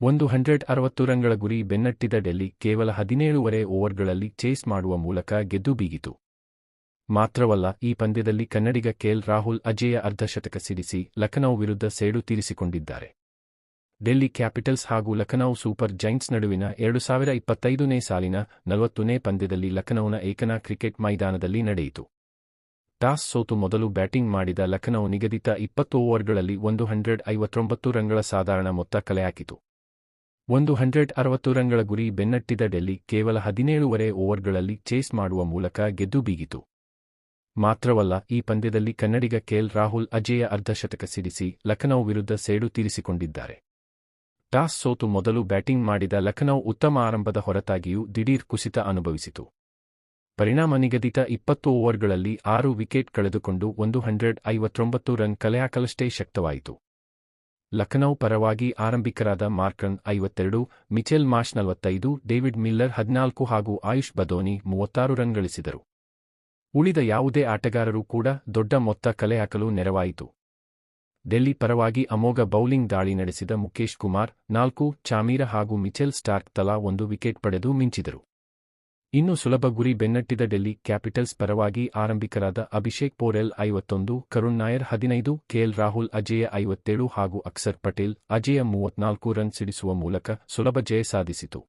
ಒಂದು ಹಂಡ್ರೆಡ್ ಅರವತ್ತು ರನ್ಗಳ ಗುರಿ ಬೆನ್ನಟ್ಟಿದ ಡೆಲ್ಲಿ ಕೇವಲ ಹದಿನೇಳುವರೆ ಓವರ್ಗಳಲ್ಲಿ ಚೇಸ್ ಮಾಡುವ ಮೂಲಕ ಗೆದ್ದು ಬೀಗಿತು. ಮಾತ್ರವಲ್ಲ, ಈ ಪಂದ್ಯದಲ್ಲಿ ಕನ್ನಡಿಗ ಕೆಎಲ್ ರಾಹುಲ್ ಅಜೇಯ ಅರ್ಧಶತಕ ಸಿಡಿಸಿ ಲಖನೌ ವಿರುದ್ಧ ಸೇಡು ತೀರಿಸಿಕೊಂಡಿದ್ದಾರೆ. ಡೆಲ್ಲಿ ಕ್ಯಾಪಿಟಲ್ಸ್ ಹಾಗೂ ಲಖನೌ ಸೂಪರ್ ಜೈಂಟ್ಸ್ ನಡುವಿನ ಎರಡು ಸಾವಿರ ಇಪ್ಪತ್ತೈದನೇ ಸಾಲಿನ ನಲವತ್ತನೇ ಪಂದ್ಯದಲ್ಲಿ ಲಖನೌನ ಏಕನಾ ಕ್ರಿಕೆಟ್ ಮೈದಾನದಲ್ಲಿ ನಡೆಯಿತು. ಟಾಸ್ ಸೋತು ಮೊದಲು ಬ್ಯಾಟಿಂಗ್ ಮಾಡಿದ ಲಖನೌ ನಿಗದಿತ ಇಪ್ಪತ್ತು ಓವರ್ಗಳಲ್ಲಿ ಒಂದು ಹಂಡ್ರೆಡ್ ಐವತ್ತೊಂಬತ್ತು ರನ್ಗಳ ಸಾಧಾರಣ ಮೊತ್ತ ಕಲೆಹಾಕಿತು ಒಂದು ಹಂಡ್ರೆಡ್ ಅರವತ್ತು ರನ್ಗಳ ಗುರಿ ಬೆನ್ನಟ್ಟಿದ ಡೆಲ್ಲಿ ಕೇವಲ ಹದಿನೇಳುವರೆ ಓವರ್ಗಳಲ್ಲಿ ಚೇಸ್ ಮಾಡುವ ಮೂಲಕ ಗೆದ್ದು ಬೀಗಿತು. ಮಾತ್ರವಲ್ಲ, ಈ ಪಂದ್ಯದಲ್ಲಿ ಕನ್ನಡಿಗ ಕೆಎಲ್ ರಾಹುಲ್ ಅಜೇಯ ಅರ್ಧಶತಕ ಸಿಡಿಸಿ ಲಖನೌ ವಿರುದ್ಧ ಸೇಡು ತೀರಿಸಿಕೊಂಡಿದ್ದಾರೆ. ಟಾಸ್ ಸೋತು ಮೊದಲು ಬ್ಯಾಟಿಂಗ್ ಮಾಡಿದ ಲಖನೌ ಉತ್ತಮ ಆರಂಭದ ಹೊರತಾಗಿಯೂ ದಿಢೀರ್ ಕುಸಿತ ಅನುಭವಿಸಿತು. ಪರಿಣಾಮ ನಿಗದಿತ ಇಪ್ಪತ್ತು ಓವರ್ಗಳಲ್ಲಿ ಆರು ವಿಕೆಟ್ ಕಳೆದುಕೊಂಡು ಒಂದು ಹಂಡ್ರೆಡ್ ಐವತ್ತೊಂಬತ್ತು ರನ್ ಕಲೆಹಾಕಲಷ್ಟೇ ಶಕ್ತವಾಯಿತು. ಲಖನೌ ಪರವಾಗಿ ಆರಂಭಿಕರಾದ ಮಾರ್ಕನ್ ಐವತ್ತೆರಡು, ಮಿಚೆಲ್ ಮಾಶ್ ನಲವತ್ತೈದು, ಡೇವಿಡ್ ಮಿಲ್ಲರ್ ಹದಿನಾಲ್ಕು ಹಾಗೂ ಆಯುಷ್ ಬದೋನಿ ಮೂವತ್ತಾರು ರನ್ ಗಳಿಸಿದರು ಉಳಿದ ಯಾವುದೇ ಆಟಗಾರರು ಕೂಡ ದೊಡ್ಡ ಮೊತ್ತ ಕಲೆಹಾಕಲು ನೆರವಾಯಿತು. ಡೆಲ್ಲಿ ಪರವಾಗಿ ಅಮೋಘ ಬೌಲಿಂಗ್ ದಾಳಿ ನಡೆಸಿದ ಮುಖೇಶ್ ಕುಮಾರ್ ನಾಲ್ಕು, ಚಾಮೀರ ಹಾಗೂ ಮಿಚೆಲ್ ಸ್ಟಾರ್ಕ್ ತಲಾ ಒಂದು ವಿಕೆಟ್ ಪಡೆದು ಮಿಂಚಿದರು. ಇನ್ನು ಸುಲಭ ಗುರಿ ಬೆನ್ನಟ್ಟಿದ ಡೆಲ್ಲಿ ಕ್ಯಾಪಿಟಲ್ಸ್ ಪರವಾಗಿ ಆರಂಭಿಕರಾದ ಅಭಿಷೇಕ್ ಪೋರೆಲ್ ಐವತ್ತೊಂದು, ಕರುಣ್ ನಾಯರ್ ಹದಿನೈದು, ಕೆಎಲ್ ರಾಹುಲ್ ಅಜೇಯ ಐವತ್ತೇಳು ಹಾಗೂ ಅಕ್ಸರ್ ಪಟೇಲ್ ಅಜೇಯ ಮೂವತ್ನಾಲ್ಕು ರನ್ ಸಿಡಿಸುವ ಮೂಲಕ ಸುಲಭ ಜಯ ಸಾಧಿಸಿತು.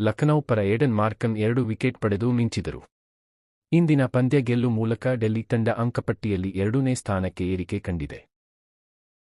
ಲಖನೌ ಪರ ಏಡನ್ ಮಾರ್ಕನ್ ಎರಡು ವಿಕೆಟ್ ಪಡೆದು ಮಿಂಚಿದರು. ಇಂದಿನ ಪಂದ್ಯ ಗೆಲ್ಲು ಮೂಲಕ ಡೆಲ್ಲಿ ತಂಡ ಅಂಕಪಟ್ಟಿಯಲ್ಲಿ ಎರಡನೇ ಸ್ಥಾನಕ್ಕೆ ಏರಿಕೆ ಕಂಡಿದೆ.